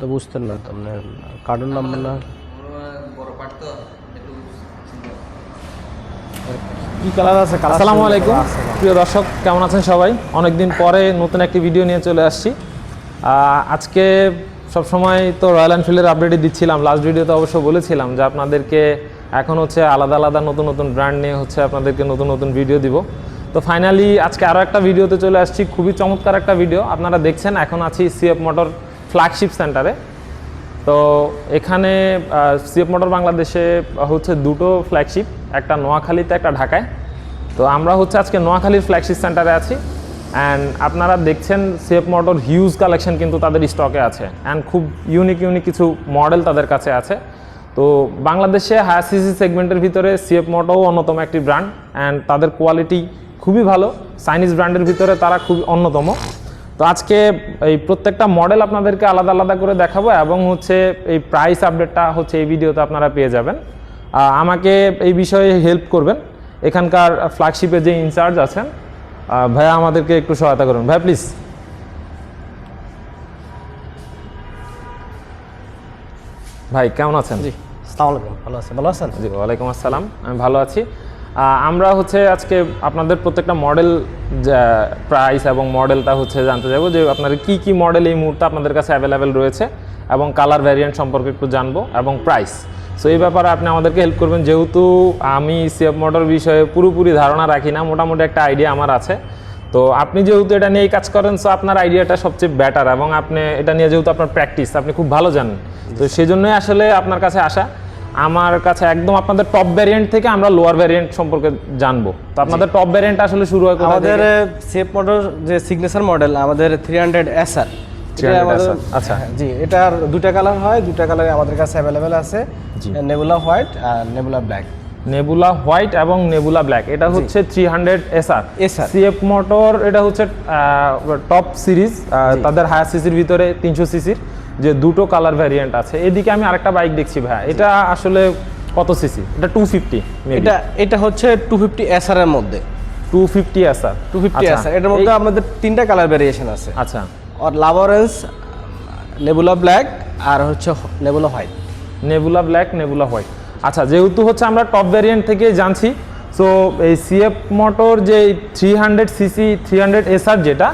তো বুঝতেন না তো আপনার কার্টুন নাম্বার না। কি কালার আছে? আসসালামু আলাইকুম। প্রিয় দর্শক কেমন আছেন সবাই? অনেকদিন পরে নতুন একটি ভিডিও নিয়ে চলে আসছি। আজকে সবসময় তো রয়্যাল এনফিল্ডের আপডেটই দিচ্ছিলাম। লাস্ট ভিডিওতে অবশ্য বলেছিলাম যে আপনাদেরকে এখন হচ্ছে আলাদা আলাদা নতুন নতুন ব্র্যান্ড নিয়ে হচ্ছে আপনাদেরকে নতুন নতুন ভিডিও দিব। তো ফাইনালি আজকে আরও একটা ভিডিওতে চলে আসছি। খুবই চমৎকার একটা ভিডিও আপনারা দেখছেন এখন আছি সিএফ মোটর ফ্ল্যাগশিপ সেন্টারে তো এখানে সিএফ মোটর বাংলাদেশে হচ্ছে দুটো ফ্ল্যাগশিপ একটা নোয়াখালীতে, একটা ঢাকায়। তো আমরা হচ্ছে আজকে নোয়াখালীর ফ্ল্যাগশিপ সেন্টারে আছি। অ্যান্ড আপনারা দেখছেন সিএফ মোটর হিউজ কালেকশন কিন্তু তাদের স্টকে আছে। অ্যান্ড খুব ইউনিক ইউনিক কিছু মডেল তাদের কাছে আছে। তো বাংলাদেশে হায়ার সিসি সেগমেন্টের ভিতরে সিএফ মোটরও অন্যতম একটি ব্র্যান্ড অ্যান্ড তাদের কোয়ালিটি খুবই ভালো। চাইনিজ ব্র্যান্ডের ভিতরে তারা খুবই অন্যতম। তো আজকে এই প্রত্যেকটা মডেল আপনাদেরকে আলাদা আলাদা করে দেখাবো এবং হচ্ছে এই প্রাইস আপডেটটা হচ্ছে এই ভিডিওতে আপনারা পেয়ে যাবেন। আমাকে এই বিষয়ে হেল্প করবেন। এখানকার ফ্ল্যাগশিপে যে ইনচার্জ আছেন ভাইয়া আমাদেরকে একটু সহায়তা করুন। ভাইয়া প্লিজ ভাই কেমন আছেন? জি আসসালামু আলাইকুম। ভালো আছেন? ভালো আছেন? জি ওয়ালাইকুম আসসালাম। আমি ভালো আছি। আমরা হচ্ছে আজকে আপনাদের প্রত্যেকটা মডেল প্রাইস এবং মডেলটা হচ্ছে জানতে যাব যে আপনার কি কি মডেল এই মুহূর্তে আপনাদের কাছে অ্যাভেলেবেল রয়েছে এবং কালার ভ্যারিয়েন্ট সম্পর্কে একটু জানব এবং প্রাইস সো এই ব্যাপারে আপনি আমাদেরকে হেল্প করবেন। যেহেতু আমি সিএফ মোটর বিষয়ে পুরোপুরি ধারণা রাখি না মোটামুটি একটা আইডিয়া আমার আছে। তো আপনি যেহেতু এটা নিয়েই কাজ করেন সো আপনার আইডিয়াটা সবচেয়ে বেটার এবং আপনি এটা নিয়ে যেহেতু আপনার প্র্যাকটিস আপনি খুব ভালো জানেন। তো সেই জন্যই আসলে আপনার কাছে আসা। আমার কাছে একদম আপনাদের টপ ভ্যারিয়েন্ট থেকে আমরা লোয়ার ভ্যারিয়েন্ট সম্পর্কে জানব। তো আপনাদের টপ ভ্যারিয়েন্ট আসলে শুরু হয় আমাদের সেফ মোটর যে সিগনেচার মডেল আমাদের থ্রি হান্ড্রেড এস আর আচ্ছা। জি এটার দুটা কালার হয় দুটা কালার আমাদের কাছে অ্যাভেলেবেল আছে নেবুলা হোয়াইট আর নেবুলা ব্ল্যাক নেবুলা হোয়াইট এবং নেবুলা ব্ল্যাক এটা হচ্ছে three hundred SR CF motor এটা হচ্ছে টপ সিরিজ তাদের হায়ার সিসির ভিতরে তিনশো সিসির যে দুটো কালার ভ্যারিয়েন্ট আছে। এদিকে আমি আরেকটা বাইক দেখছি ভাই এটা আসলে কত সিসি এটা টু ফিফটি এটা এটা হচ্ছে টু ফিফটি এস আর এর মধ্যে। Two fifty SR two fifty S R এটার মধ্যে আমাদের তিনটা কালার ভেরিয়েশন আছে। আচ্ছা। আর লাভারেন্স নেবুলা ব্ল্যাক আর হচ্ছে Nebula white Nebula black Nebula white আচ্ছা যেহেতু হচ্ছে আমরা টপ ভ্যারিয়েন্ট থেকে জানছি সো এই সিএফ মোটর যে three hundred CC three hundred SR যেটা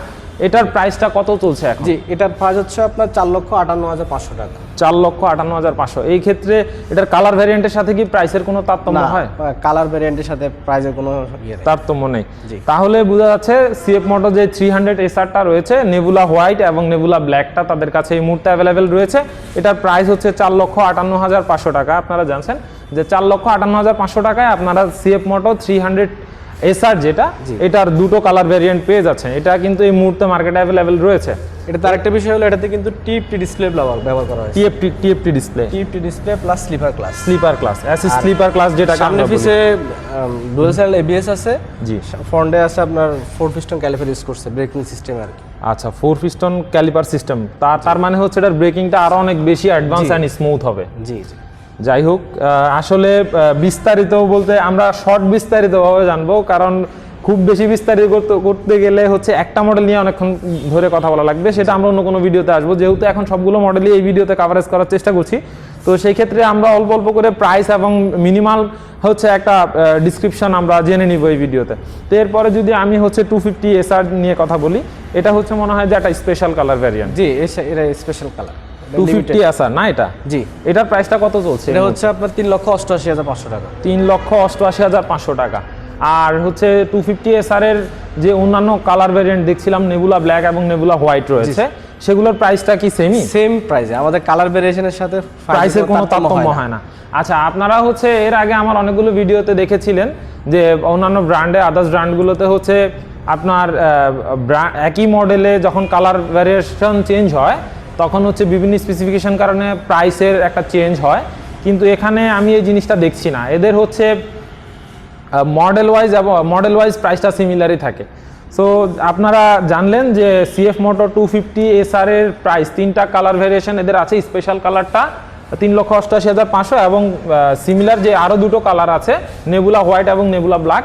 এটার প্রাইসটা কত চলছে এখন? জি এটার প্রাইস হচ্ছে আপনার চার লক্ষ আটান্ন হাজার পাঁচশো টাকা। চার লক্ষ আটান্ন হাজার পাঁচশো। এই ক্ষেত্রে এটার কালার ভ্যারিয়েন্টের সাথে কি প্রাইসের কোনো তারতম্য না হয়? কালার ভেরিয়েন্টের সাথে প্রাইজের কোনো ইয়ে তারতম্য নেই। তাহলে বোঝা যাচ্ছে সিএফ মোটর যে থ্রি হান্ড্রেড এসআরটা রয়েছে নেবুলা হোয়াইট এবং নেবুলা ব্ল্যাকটা তাদের কাছে এই মুহূর্তে অ্যাভেলেবেল রয়েছে। এটার প্রাইস হচ্ছে চার লক্ষ আটান্ন হাজার পাঁচশো টাকা। আপনারা জানছেন যে চার লক্ষ আটান্ন হাজার পাঁচশো টাকায় আপনারা CF motor three hundred SR যেটা এটার দুটো কালার ভেরিয়েন্ট পেয়ে যাচ্ছেন। এটা কিন্তু এই মুহূর্তে মার্কেটে অ্যাভেলেবেল রয়েছে। এটা তার একটা বিষয় হলো এটাতে কিন্তু টিএফটি ডিসপ্লে ব্যবহার ব্যবহার করা হয়েছে। TFT TFT display TFT display plus slipper class slipper class assist slipper class যেটা সামনে পিছে ডুয়াল চ্যানেল এবিএস আছে। জি। ফ্রন্টে আছে আপনার ফোর পিস্টন ক্যালিফার ইউজ করছে ব্রেকিং সিস্টেম আর কি। আচ্ছা ফোর পিস্টন ক্যালিপার সিস্টেম তার তার মানে হচ্ছে এটার ব্রেকিংটা আরও অনেক বেশি অ্যাডভান্স অ্যান্ড স্মুথ হবে। জি জি। যাই হোক আসলে বিস্তারিত বলতে আমরা শর্ট বিস্তারিতভাবে জানব, কারণ খুব বেশি বিস্তারিত করতে গেলে হচ্ছে একটা মডেল নিয়ে অনেকক্ষণ ধরে কথা বলা লাগবে। সেটা আমরা অন্য কোনো ভিডিওতে আসব। যেহেতু এখন সবগুলো মডেলই এই ভিডিওতে কাভারেজ করার চেষ্টা করছি। তো সেই ক্ষেত্রে আমরা অল্প অল্প করে প্রাইস এবং মিনিমাল হচ্ছে একটা ডিসক্রিপশন আমরা জেনে নিব এই ভিডিওতে তো এরপরে যদি আমি হচ্ছে টু ফিফটি এসআর নিয়ে কথা বলি, এটা হচ্ছে মনে হয় যে একটা স্পেশাল কালার ভ্যারিয়েন্ট জি, এটা special colour two fifty SR না এটা? জি। এটার প্রাইসটা কত চলছে এটা হচ্ছে আপনার তিন লক্ষ অষ্টআশি হাজার পাঁচশো টাকা। লক্ষ আর হচ্ছে এর যে অন্যান্য কালার ভ্যারিয়েন্ট দেখছিলাম নেবুলা ব্ল্যাক এবং নেবুলা হোয়াইট রয়েছে সেগুলোর প্রাইসটা কি সেমই সেম প্রাইসে আমাদের কালার ভেরিয়েশনের সাথে প্রাইসের কোনো তারতম্য হয় না। আচ্ছা আপনারা হচ্ছে এর আগে আমার অনেকগুলো ভিডিওতে দেখেছিলেন যে অন্যান্য ব্র্যান্ডে আদার্স ব্র্যান্ডগুলোতে হচ্ছে আপনার একই মডেলে যখন কালার ভ্যারিয়েশন চেঞ্জ হয় তখন হচ্ছে বিভিন্ন স্পেসিফিকেশান কারণে প্রাইসের একটা চেঞ্জ হয়। কিন্তু এখানে আমি এই জিনিসটা দেখছি না। এদের হচ্ছে মডেল ওয়াইজ এবং মডেল ওয়াইজ প্রাইসটা সিমিলারই থাকে। সো আপনারা জানলেন যে CF motor two fifty SR এর প্রাইস তিনটা কালার ভেরিয়েশন এদের আছে। স্পেশাল কালারটা তিন লক্ষ অষ্টআশি হাজার পাঁচশো এবং সিমিলার যে আরও দুটো কালার আছে নেবুলা হোয়াইট এবং নেবুলা ব্ল্যাক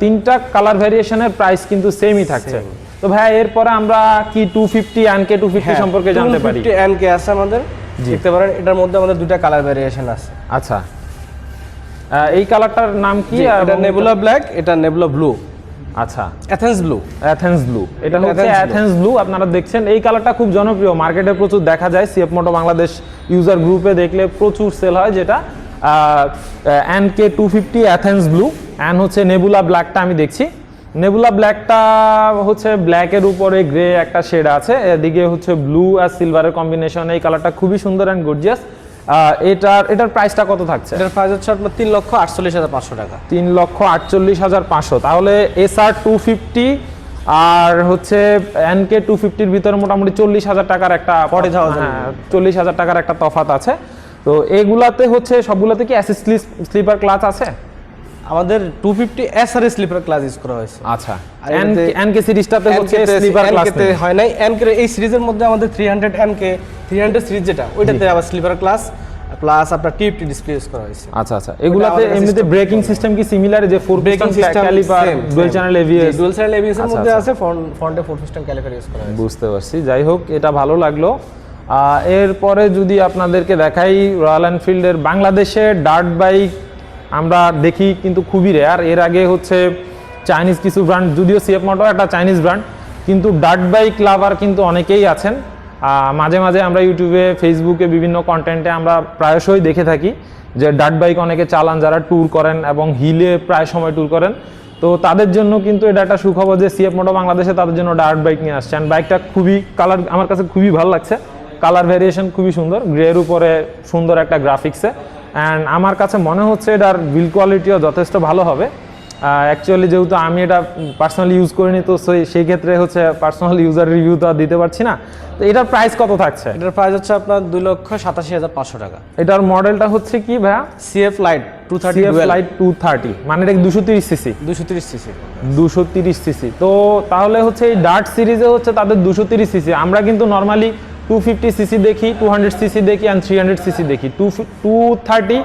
তিনটা কালার ভেরিয়েশনের প্রাইস কিন্তু সেমই থাকছে। তো ভাই এরপরে আমরা কি টু ফিফটি কে টু ফিফটি সম্পর্কে জানতে পারি? এন কে আছে আমাদের। দেখতে পারেন এটার মধ্যে আমাদের দুটা কালার ভ্যারিয়েশন আছে। আচ্ছা। এই কালারটার নাম কি? এটা নেবুলা ব্ল্যাক এটা নেবুলা ব্লু আচ্ছা। অ্যাথেন্স ব্লু অ্যাথেন্স ব্লু এটা হচ্ছে অ্যাথেন্স ব্লু আপনারা দেখছেন এই কালারটা খুব জনপ্রিয়। মার্কেটে প্রচুর দেখা যায়। সিএফ মোটো বাংলাদেশ ইউজার গ্রুপে দেখলে প্রচুর সেল হয় যেটা N K two fifty Athens blue N হচ্ছে নেবুলা ব্ল্যাকটা আমি দেখছি। নেবুলা ব্ল্যাকটা হচ্ছে ব্ল্যাকের উপরে গ্রে একটা শেড আছে এদিকে হচ্ছে ব্লু আর সিলভারের কম্বিনেশন এই কালারটা খুবই সুন্দর অ্যান্ড গর্জিয়াস এটার এটার প্রাইসটা কত থাকছে? এটার প্রাইস হচ্ছে আপনার তিন লক্ষ আটচল্লিশ হাজার পাঁচশো টাকা। তিন লক্ষ আটচল্লিশ হাজার পাঁচশো। তাহলে এস আর টু ফিফটি আর হচ্ছে এনকে টু ফিফটির ভিতরে মোটামুটি চল্লিশ হাজার টাকার একটা 40,000 হ্যাঁ চল্লিশ হাজার টাকার একটা তফাত আছে। তো এগুলাতে হচ্ছে সবগুলোতে কি অ্যাসিস স্লিপার ক্লাচ আছে? আমাদের two fifty S R slipper class use করা হয়েছে। আচ্ছা। আর এনকে সিরিজটাতে হচ্ছে স্লিপার ক্লাস তে হয় নাই। এন কে এই সিরিজের মধ্যে আমাদের three hundred N K three hundred series যেটা ওইটাতে আবার স্লিপার ক্লাস প্লাস আপনার টিএফটি ডিসপ্লে ইউজ করা হয়েছে। আচ্ছা আচ্ছা। এগুলাতে এমনিতে ব্রেকিং সিস্টেম কি সিমিলার যে four braking system caliper dual channel ABS dual channel ABS এর আচ্ছা, মধ্যে আচ্ছা। আছে ফ্রন্টে ফোর সিস্টেম ক্যালিপার ইউজ করা হয়েছে। বুঝতে পারছি। যাই হোক এটা ভালো লাগল। এরপরে যদি আপনাদেরকে দেখাই রয়্যাল এনফিল্ডের বাংলাদেশে ডার্ট বাইক আমরা দেখি কিন্তু খুবই রেয়ার এর আগে হচ্ছে চাইনিজ কিছু ব্র্যান্ড যদিও সিএফ মোটর একটা চাইনিজ ব্র্যান্ড কিন্তু ডার্ট বাইক লাভার কিন্তু অনেকেই আছেন। মাঝে মাঝে আমরা ইউটিউবে ফেসবুকে বিভিন্ন কন্টেন্টে আমরা প্রায়শই দেখে থাকি যে ডার্ট বাইক অনেকে চালান, যারা ট্যুর করেন এবং হিলে প্রায় সময় ট্যুর করেন। তো তাদের জন্য কিন্তু এটা একটা সুখবর যে সিএফ মোটো বাংলাদেশে তাদের জন্য ডার্ট বাইক নিয়ে আসছে। অ্যান্ড বাইকটা খুবই কালার আমার কাছে খুবই ভালো লাগছে। কালার ভ্যারিয়েশন খুবই সুন্দর গ্রের উপরে সুন্দর একটা গ্রাফিক্সে অ্যান্ড আমার কাছে মনে হচ্ছে এটার বিল কোয়ালিটিও যথেষ্ট ভালো হবে। অ্যাকচুয়ালি যেহেতু আমি এটা পার্সোনালি ইউজ করিনি তো সেই- সেই ক্ষেত্রে হচ্ছে পার্সোনাল ইউজার রিভিউ তো আর দিতে পারছি না। তো এটার প্রাইস কত থাকছে? এটার প্রাইস হচ্ছে আপনার দুই লক্ষ সাতাশি হাজার পাঁচশো টাকা। এটার মডেলটা হচ্ছে কি ভাইয়া? CF light two thirty light two thirty মানে এটা দুশো তিরিশ সিসি দুশো তিরিশ সিসি দুশো তিরিশ সিসি তো তাহলে হচ্ছে এই ডার্ট সিরিজে হচ্ছে তাদের দুশো তিরিশ সিসি আমরা কিন্তু নর্মালি টু ফিফটি সিসি দেখি টু হান্ড্রেড সিসি দেখি অ্যান্ড থ্রি হান্ড্রেড সিসি দেখি। টু টু থার্টি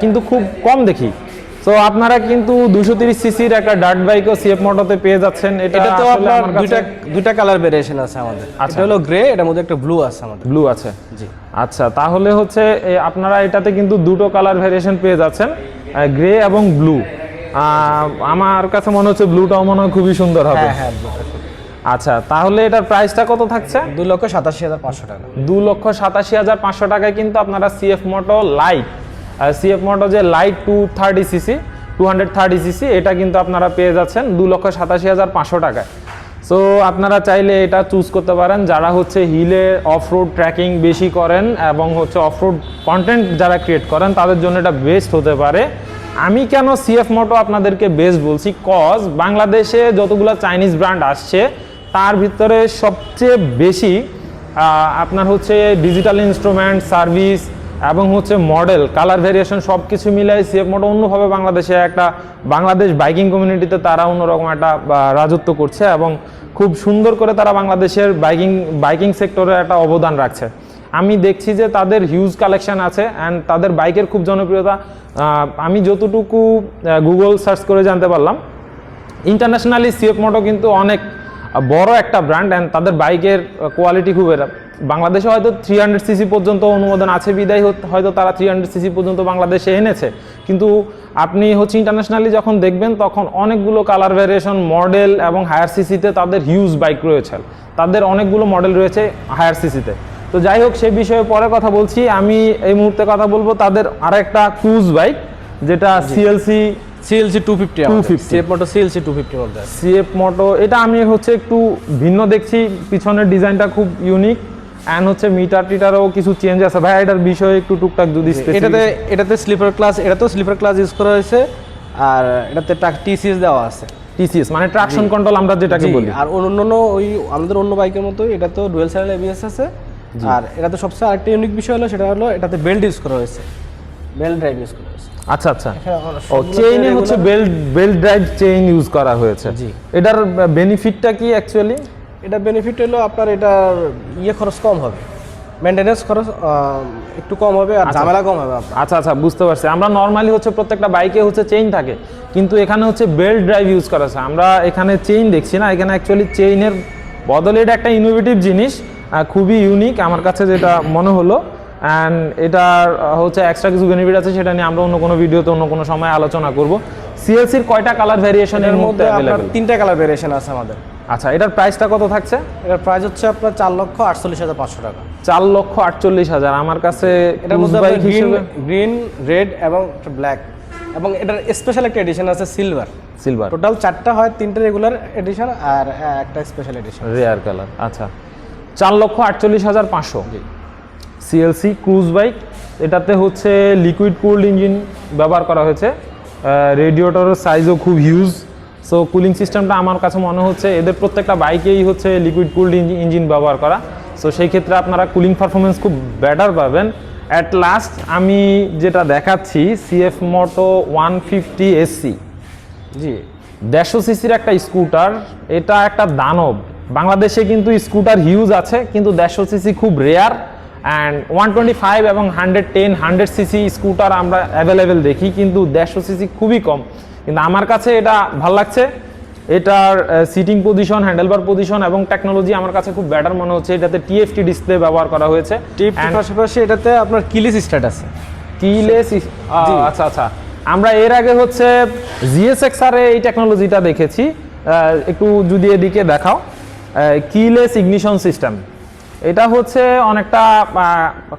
কিন্তু খুব কম দেখি। তো আপনারা কিন্তু দুশো তিরিশ সিসির একটা ডার্ট বাইকও সিএফ মোটরতে পেয়ে যাচ্ছেন। এটা তো আপনার দুইটা দুইটা কালার ভেরিয়েশন আছে আমাদের। আচ্ছা। এটা হলো গ্রে এটার মধ্যে একটা ব্লু আছে আমাদের। ব্লু আছে। জি। আচ্ছা তাহলে হচ্ছে আপনারা এটাতে কিন্তু দুটো কালার ভেরিয়েশন পেয়ে যাচ্ছেন গ্রে এবং ব্লু আমার কাছে মনে হচ্ছে ব্লুটাও মনে হয় খুবই সুন্দর হবে। হ্যাঁ হ্যাঁ। আচ্ছা তাহলে এটার প্রাইসটা কত থাকছে? দুই লক্ষ সাতাশি হাজার পাঁচশো টাকা। দু লক্ষ সাতাশি হাজার পাঁচশো টাকায় কিন্তু আপনারা CF Moto light CF Moto যে light two thirty CC two hundred thirty CC এটা কিন্তু আপনারা পেয়ে যাচ্ছেন দু লক্ষ সাতাশি হাজার পাঁচশো টাকায়। সো আপনারা চাইলে এটা চুজ করতে পারেন। যারা হচ্ছে হিলে অফ রোড ট্র্যাকিং বেশি করেন এবং হচ্ছে অফ রোড কন্টেন্ট যারা ক্রিয়েট করেন তাদের জন্য এটা বেস্ট হতে পারে। আমি কেন সিএফ মোটো আপনাদেরকে বেস্ট বলছি? কজ বাংলাদেশে যতগুলো চাইনিজ ব্র্যান্ড আসছে তার ভিতরে সবচেয়ে বেশি আপনার হচ্ছে ডিজিটাল ইনস্ট্রুমেন্ট সার্ভিস এবং হচ্ছে মডেল কালার ভেরিয়েশন সব কিছু মিলাই সিএফ মোটো অন্যভাবে বাংলাদেশে একটা বাংলাদেশ বাইকিং কমিউনিটিতে তারা অন্যরকম একটা রাজত্ব করছে এবং খুব সুন্দর করে তারা বাংলাদেশের বাইকিং বাইকিং সেক্টরে একটা অবদান রাখছে। আমি দেখছি যে তাদের হিউজ কালেকশন আছে অ্যান্ড তাদের বাইকের খুব জনপ্রিয়তা আমি যতটুকু গুগল সার্চ করে জানতে পারলাম ইন্টারন্যাশনালি সিএফ মোটো কিন্তু অনেক বড় একটা ব্র্যান্ড অ্যান্ড তাদের বাইকের কোয়ালিটি খুব এরা। বাংলাদেশে হয়তো থ্রি হান্ড্রেড সিসি পর্যন্ত অনুমোদন আছে বিদায় হয়তো তারা থ্রি হান্ড্রেড সিসি পর্যন্ত বাংলাদেশে এনেছে। কিন্তু আপনি হচ্ছে ইন্টারন্যাশনালি যখন দেখবেন তখন অনেকগুলো কালার ভ্যারিয়েশন মডেল এবং হায়ার সিসিতে তাদের হিউজ বাইক রয়েছে। তাদের অনেকগুলো মডেল রয়েছে হায়ার সিসিতে তো। যাই হোক সে বিষয়ে পরে কথা বলছি। আমি এই মুহূর্তে কথা বলব তাদের আরেকটা ক্রুজ বাইক যেটা CLC CLC two fifty 250 CF Moto CLC two মধ্যে আছে সিএফ মোটো এটা আমি হচ্ছে একটু ভিন্ন দেখছি। পিছনের ডিজাইনটা খুব ইউনিক অ্যান্ড হচ্ছে মিটার টিটারও কিছু চেঞ্জ আছে। ভাই এটার বিষয়ে একটু টুকটাক যদি এটাতে এটাতে স্লিপার ক্লাস এটাতেও স্লিপার ক্লাস ইউজ করা হয়েছে। আর এটাতে টিসিএস দেওয়া আছে। টিসিএস মানে ট্রাকশন কন্ট্রোল আমরা যেটাকে বলি। আর অন্য অন্য ওই আমাদের অন্য বাইকের মতো এটা তো ডুয়েল চ্যানেল এবিএস আছে। আর এটাতে সবচেয়ে আরেকটা ইউনিক বিষয় হলো সেটা হলো এটাতে বেল্ট ইউজ করা হয়েছে। বেল্ট ড্রাইভ ইউজ করা হয়েছে। আচ্ছা আচ্ছা। ও চেইনে হচ্ছে belt belt drive chain use করা হয়েছে। জি। এটার বেনিফিটটা কি অ্যাকচুয়ালি এটা বেনিফিট হলো আপনার এটার ইয়ে খরচ কম হবে। মেনটেনেন্স খরচ একটু কম হবে আর ঝামেলা কম হবে আচ্ছা আচ্ছা বুঝতে পারছি। আমরা নর্মালি হচ্ছে প্রত্যেকটা বাইকে হচ্ছে চেইন থাকে কিন্তু এখানে হচ্ছে বেল্ট ড্রাইভ ইউজ করা আছে। আমরা এখানে চেইন দেখছি না এখানে অ্যাকচুয়ালি চেইনের বদলে এটা একটা ইনোভেটিভ জিনিস খুবই ইউনিক আমার কাছে যেটা মনে হলো অ্যান্ড এটার হচ্ছে এক্সট্রা কিছু বেনিফিট আছে সেটা নিয়ে আমরা অন্য কোনো ভিডিওতে অন্য কোনো সময় আলোচনা করব। সিএলসির কয়টা কালার ভ্যারিয়েশনের এর মধ্যে তিনটা কালার ভেরিয়েশন আছে আমাদের। আচ্ছা এটার প্রাইসটা কত থাকছে? এটার প্রাইস হচ্ছে আপনার চার লক্ষ আটচল্লিশ হাজার পাঁচশো টাকা। চার লক্ষ আটচল্লিশ হাজার। আমার কাছে বাইক গ্রিন রেড এবং ব্ল্যাক এবং এটার স্পেশাল একটা এডিশন আছে সিলভার সিলভার টোটাল চারটা হয় তিনটা রেগুলার এডিশন আর একটা স্পেশাল এডিশন রেয়ার কালার আচ্ছা। চার লক্ষ আটচল্লিশ হাজার পাঁচশো। সিএলসি ক্রুজ বাইক, এটাতে হচ্ছে লিকুইড কুলড ইঞ্জিন ব্যবহার করা হয়েছে। রেডিওটারের সাইজও খুব হিউজ সো কুলিং সিস্টেমটা আমার কাছে মনে হচ্ছে এদের প্রত্যেকটা বাইকেই হচ্ছে লিকুইড কুলড ইঞ্জিন ব্যবহার করা। সো সেই ক্ষেত্রে আপনারা কুলিং পারফরমেন্স খুব বেটার পাবেন। অ্যাট লাস্ট আমি যেটা দেখাচ্ছি CF Moto one fifty SC জি, দেড়শো সিসির একটা স্কুটার এটা একটা দানব। বাংলাদেশে কিন্তু স্কুটার হিউজ আছে, কিন্তু দেড়শো সিসি খুব rare and one twenty five এবং hundred ten hundred CC scooter আমরা অ্যাভেলেবেল দেখি কিন্তু দেড়শো সিসি খুবই কম। কিন্তু আমার কাছে এটা ভালো লাগছে। এটার সিটিং পজিশন হ্যান্ডেলবার পজিশন এবং টেকনোলজি আমার কাছে খুব বেটার মনে হচ্ছে। এটাতে টিএফটি ডিসপ্লে ব্যবহার করা হয়েছে। পাশাপাশি এটাতে আপনার কিলিস স্টার্ট আছে। কিলেস আচ্ছা আচ্ছা। আমরা এর আগে হচ্ছে জিএসএক্স আর এই টেকনোলজিটা দেখেছি। একটু যদি এদিকে দেখাও। কিলেস ইগনিশন সিস্টেম এটা হচ্ছে অনেকটা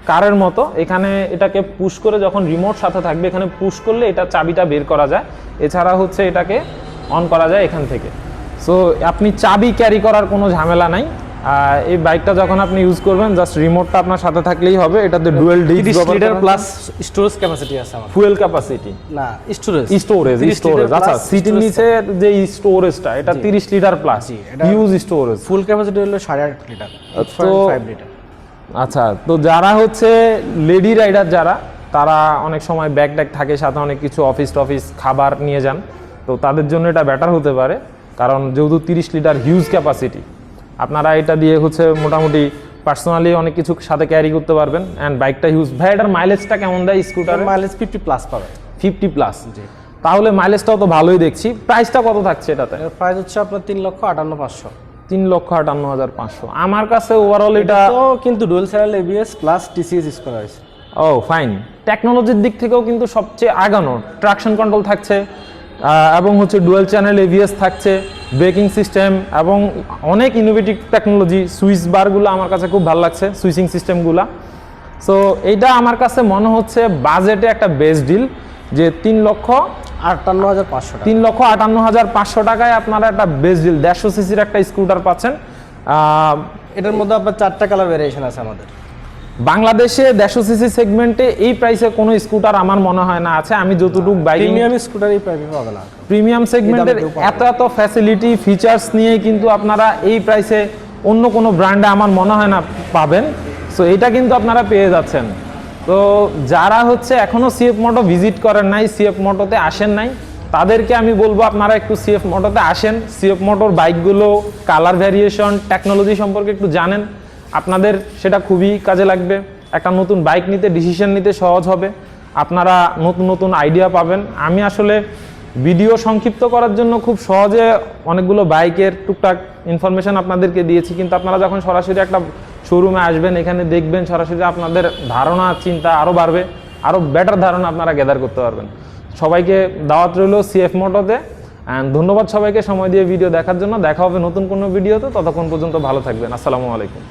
কারের মতো। এখানে এটাকে পুশ করে যখন রিমোট সাথে থাকবে, এখানে পুশ করলে এটা চাবিটা বের করা যায়। এছাড়া হচ্ছে এটাকে অন করা যায় এখান থেকে। সো আপনি চাবি ক্যারি করার কোনো ঝামেলা নাই। এই বাইকটা যখন আপনি ইউজ করবেন জাস্ট রিমোটটা আপনার সাথে থাকলেই হবে। এটাতে dual disc litre plus storage capacity আছে আমার। ফুয়েল ক্যাপাসিটি না স্টোরেজ স্টোরেজ স্টোরেজ আচ্ছা সিটির নিচে যে স্টোরেজটা এটা 30 litre plus use storage full capacity হলো সাড়ে আট লিটার তো- ফাইভ লিটার আচ্ছা তো যারা হচ্ছে লেডি রাইডার যারা তারা অনেক সময় ব্যাগ ট্যাগ থাকে সাথে অনেক কিছু অফিস টফিস খাবার নিয়ে যান। তো তাদের জন্য এটা বেটার হতে পারে। কারণ যেহেতু তিরিশ লিটার হিউজ ক্যাপাসিটি আপনারা এটা দিয়ে হচ্ছে মোটামুটি পার্সোনালি অনেক কিছু সাথে ক্যারি করতে পারবেন অ্যান্ড বাইকটা হিউজ ভাই এটার মাইলেজটা কেমন দেয় স্কুটার মাইলেজ ফিফটি প্লাস পাবে। ফিফটি প্লাস তাহলে মাইলেজটাও তো ভালোই দেখছি। প্রাইসটা কত থাকছে এটাতে? প্রাইস হচ্ছে আপনার তিন লক্ষ আটান্ন পাঁচশো। তিন লক্ষ আটান্ন হাজার পাঁচশো। আমার কাছে ওভারঅল এটা কিন্তু dual channel ABS plus TCS use করা হয়েছে ও ফাইন টেকনোলজির দিক থেকেও কিন্তু সবচেয়ে আগানো। ট্রাকশন কন্ট্রোল থাকছে। এবং হচ্ছে ডুয়েল চ্যানেল এভিএস থাকছে ব্রেকিং সিস্টেম এবং অনেক ইনোভেটিভ টেকনোলজি সুইচ বারগুলো আমার কাছে খুব ভালো লাগছে সুইচিং সিস্টেমগুলো সো এইটা আমার কাছে মনে হচ্ছে বাজেটে একটা বেস্ট ডিল যে তিন লক্ষ আটান্ন হাজার পাঁচশো তিন লক্ষ আটান্ন হাজার পাঁচশো টাকায় আপনারা একটা বেস্ট ডিল দেড়শো সিসির একটা স্কুটার পাচ্ছেন। এটার মধ্যে আপনার চারটা কালার ভেরিয়েশন আছে আমাদের। বাংলাদেশে দেড়শো সিসি সেগমেন্টে এই প্রাইসে কোনো স্কুটার আমার মনে হয় না আছে। আমি যতটুকু বাইকিং প্রিমিয়াম স্কুটার এই প্রাইসে পাবে না প্রিমিয়াম সেগমেন্টের এত এত ফ্যাসিলিটি ফিচার্স নিয়ে কিন্তু আপনারা এই প্রাইসে অন্য কোনো ব্র্যান্ডে আমার মনে হয় না পাবেন। সো এটা কিন্তু আপনারা পেয়ে যাচ্ছেন। তো যারা হচ্ছে এখনও সিএফ মোটো ভিজিট করেন নাই সিএফ মোটোতে আসেন নাই তাদেরকে আমি বলব আপনারা একটু সিএফ মোটোতে আসেন। সিএফ মোটোর বাইকগুলো কালার ভ্যারিয়েশন টেকনোলজি সম্পর্কে একটু জানেন। আপনাদের সেটা খুবই কাজে লাগবে। একটা নতুন বাইক নিতে ডিসিশন নিতে সহজ হবে। আপনারা নতুন নতুন আইডিয়া পাবেন। আমি আসলে ভিডিও সংক্ষিপ্ত করার জন্য খুব সহজে অনেকগুলো বাইকের টুকটাক ইনফরমেশন আপনাদেরকে দিয়েছি। কিন্তু আপনারা যখন সরাসরি একটা শোরুমে আসবেন, এখানে দেখবেন সরাসরি আপনাদের ধারণা, চিন্তা আরও বাড়বে। আরও বেটার ধারণা আপনারা গ্যাদার করতে পারবেন। সবাইকে দাওয়াত রইল সিএফ মোটোতে অ্যান্ড ধন্যবাদ সবাইকে সময় দিয়ে ভিডিও দেখার জন্য। দেখা হবে নতুন কোনো ভিডিওতে ততক্ষণ পর্যন্ত ভালো থাকবেন। আসসালামু আলাইকুম।